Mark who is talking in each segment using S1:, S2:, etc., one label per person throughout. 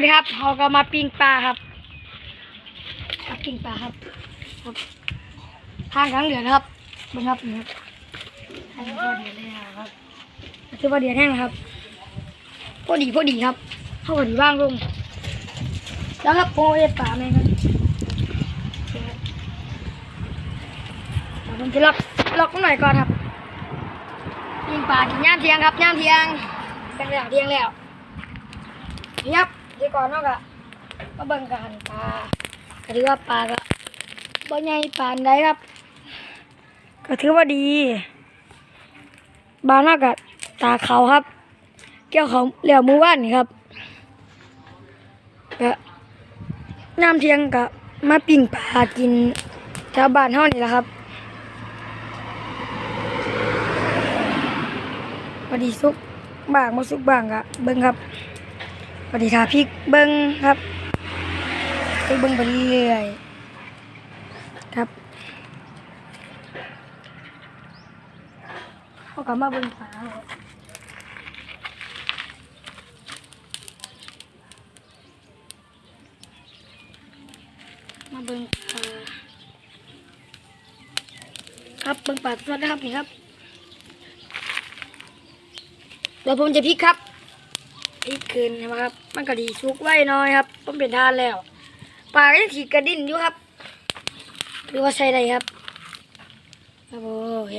S1: วัสดีครับเราก็มาปิ้งปลาครับมาปิ้งปลาครับครับทางกลางเหลือนะครับเบิ่งครับนี่ครับทางก็เดือดเลยนะครับถือว่าเดือดแห้งนะครับพอดีพอดีครับเข้าพอดีว่างลง แล้วครับโอ้ยปลาแม่งครับเดี๋ยวผมจะล็อกล็อกหน่อยก่อนครับปิ้งปลากินย่ามเที่ยงครับย่ามเที่ยงเที่ยงแล้วเที่ยงแล้วนี่ค รับที่ก่อนเนาะกะก็เบิ่งกันปลาก็ถือว่าปลาก็บ่ใหญ่ปานใดครับ ก็ถือว่าดีบานเนาะกะตาเขาครับ เกี่ยวเขาเหลี่ยวมือว่านนี่ครับก็น้ำเทียงกะมาปิ้งปลากินแถวบ้านเฮานี่แหละครับพอดีสุกบางบ่สุกบางกะเบิ่งครับ สวัสดีค่ะพี่เบิ้งครับพี่เบิ้งไปเรื่อยครับเขากลับมาเบิ้งฝาครับมาเบิ้งฝาครับเบิ้งปลาสดนะครับนี่ครับเดี๋ยวผมจะพลิกครับ พริกคืนนะครับ มันก็ดีสุกไว้น้อยครับผมเป็นทานแล้วปลาก็ยังขีดกระดิ่นอยู่ครับหรือว่าใช่ได้ครับครับโอ้ย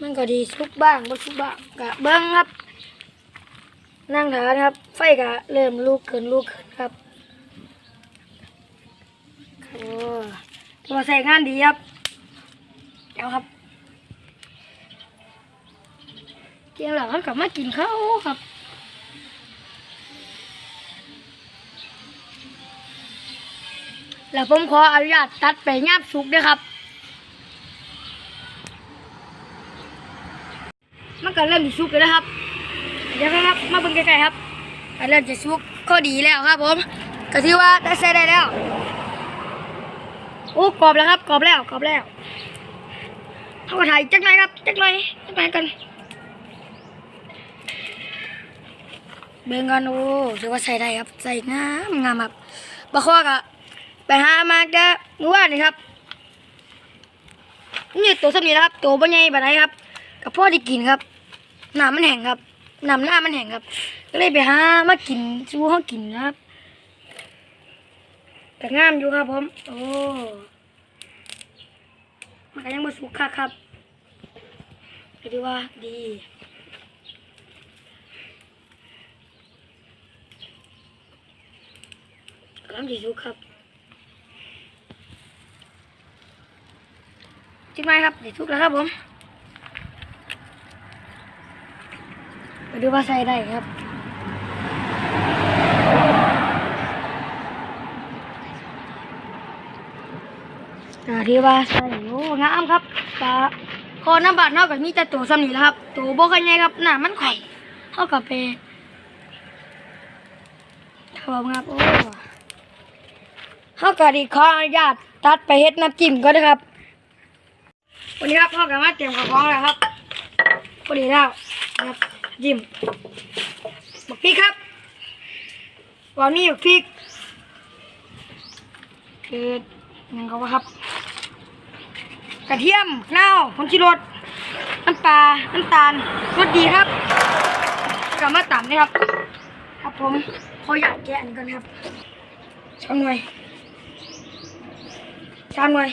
S1: มันก็ดีสุกบ้างบ่สุกบ้างกะเบิ้งครับ นั่งทานครับ ไฟก็เริ่มลุกขึ้นลุกขึ้นครับโอ้ตัวใส่งานดีครับเดี๋ยวครับ เกี่ยวหลังเขากลับมากินข้าวครับแล้วผมขออนุญาตตัดไปงาบสุกด้วยครับ มันก็เริ่มสุกแล้วนะครับ เดี๋ยวครับ มาเบิ่งใกล้ๆครับก็เริ่มจะสุกก็ดีแล้วครับผมก็ถือว่าได้ใช้ได้แล้ว โอ้กรอบแล้วครับกรอบแล้วกรอบแล้วเขาก็ถ่ายจักหน่อยครับจักหน่อยจักหน่อยกัน เบิ่งกันโอ้ถือว่าใส่ได้ครับ ใส่งามงามครับบะคอกะไปหามากเมื่อวานนี่ครับ นี่ตัวสมีนะครับ ตัวบ่ใหญ่ปานครับ กับพ่อได้กินครับน้ำมันแห้งครับน้ำหน้ามันแห้งครับ ก็เลยไปหามากินชูเขากินนะครับแต่งามอยู่ครับผม โอ้ มันก็ยังบ่สุกคักครับก็ถือว่าดี กำลังดีสุกครับจิ้มไหมครับดีสุกแล้วครับผมไปดูว่าใส่ได้ครับอาที่ว่าใส่โอ้งามครับปลาคอน้ำบาดเท่ากับมีแต่ตัวซ้ำนี่แหละครับ ตัวโบกันใหญ่ครับหน้ามันไข่เท่ากับเปครับครับโอ้ เท่ากับดีขออนุญาตตัดไปเฮ็ดน้ำจิ้มก็ได้ครับ วันนี้ครับพ่อกับมาเตรียมกับของแล้วครับพอดีแล้วนะครับจิ้มบักพริกครับวันนี้บักพริกคือยังเขาว่าครับ กระเทียมเน่าผงชูรสน้ำปลา น้ำตาลรสดีครับกลับมาต่ำนี่ครับ ครับผมขออยากแกะอันก่อนครับสามหน่วย สามหน่วย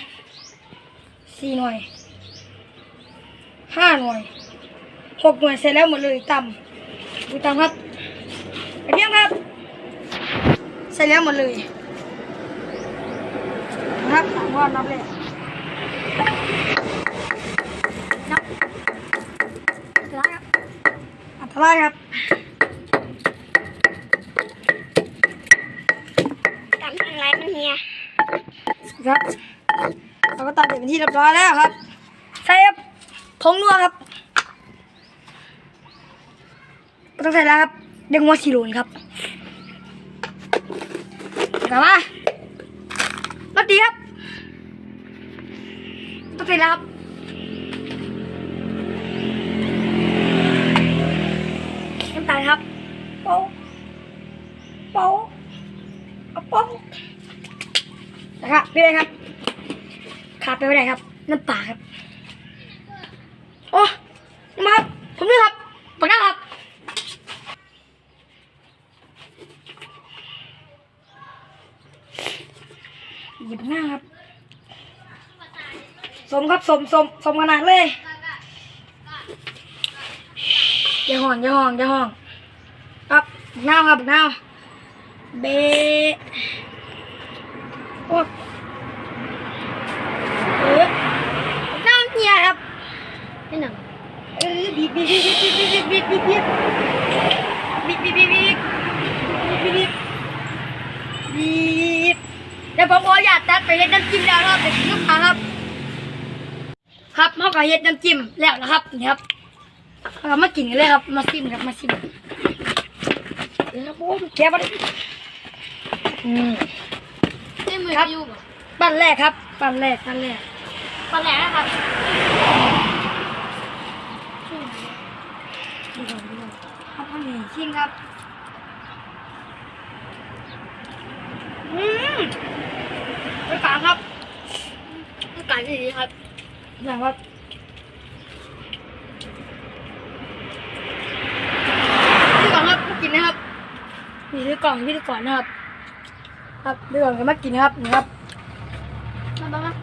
S1: สี่หน่วยห้าหน่วยหกหน่วยเสร็จแล้วหมดเลยต่ำดูต่ำครับกระเทียมครับ เสร็จแล้วหมดเลยนะครับสามวันนับเลยนับอันตรายครับอันตรายครับ
S2: ทำอะไรมันเฮีย
S1: ครับเราก็ตำเสร็จเป็นที่เรียบร้อยแล้วครับ ใส่คผงนัวครับไม่ต้องใส่แล้วครับเรียกวัวสีโรนครับกลับมาลดดีครับต้องใส่แล้วครับน้ำตาลครับโป๊ะโป๊ะโป๊ะ ลยครับขาดไปไม่ได้ครับ น้ำปลาครับโอ้มาครับผมนี่ครับปากกาครับหยิบหน้าครับ สมครับสมสมสมขนาดเลยอย่าห่องอย่าห่องอย่าห่องครับหน้าครับหน้าเบ โอ้เออน้าเฮียครับนี่หนังเออบีบบีบบีบบีบบีบบีบบีบบีบบีบบีบบีบบีบบีบบีบเดี๋ยวผมขออยากตัดไปเฮ็ดน้ำจิ้มแล้วนะครับเป็นลูกค้าครับ ครับเขาก็เฮ็ดน้ำจิ้มแล้วนะครับนี่ครับเรามากินกันเลยครับ มาซิมครับมาซิมเดี๋ยวครับโอ้แกะมันอืม
S2: มือ
S1: ครับ
S2: อยู่บ่
S1: ปั้นแรกครับ ปั้นแรกปั้นแรก
S2: ตอนแรกนะครับ
S1: ดูก่อนดูก่อนครับข้าวเหนียวชิมครับอืมไปกลางครับ
S2: ต้องการดีๆครับ
S1: อย่างครับพี่ก่อนครับมากินนะครับนี่คือกล่องพี่ก่อนนะครับ ครับพี่ก่อนก็มากินนะครับนี่ครับ
S2: มาบ้าง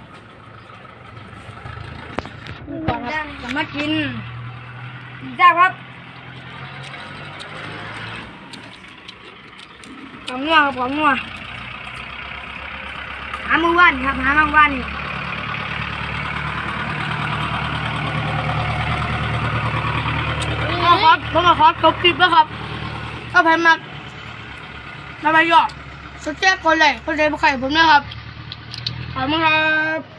S1: พี่ก่อนครับก็มากินจ้าครับของนัวครับของนัวหามือว่านครับหามือว่านนี่ผมขอผมขอจบคลิปแล้วครับถ้าใครมาถ้าใครยอ กดแชร์กดไลค์กดไลค์มาไข่ผมนะครับขอบคุณครับ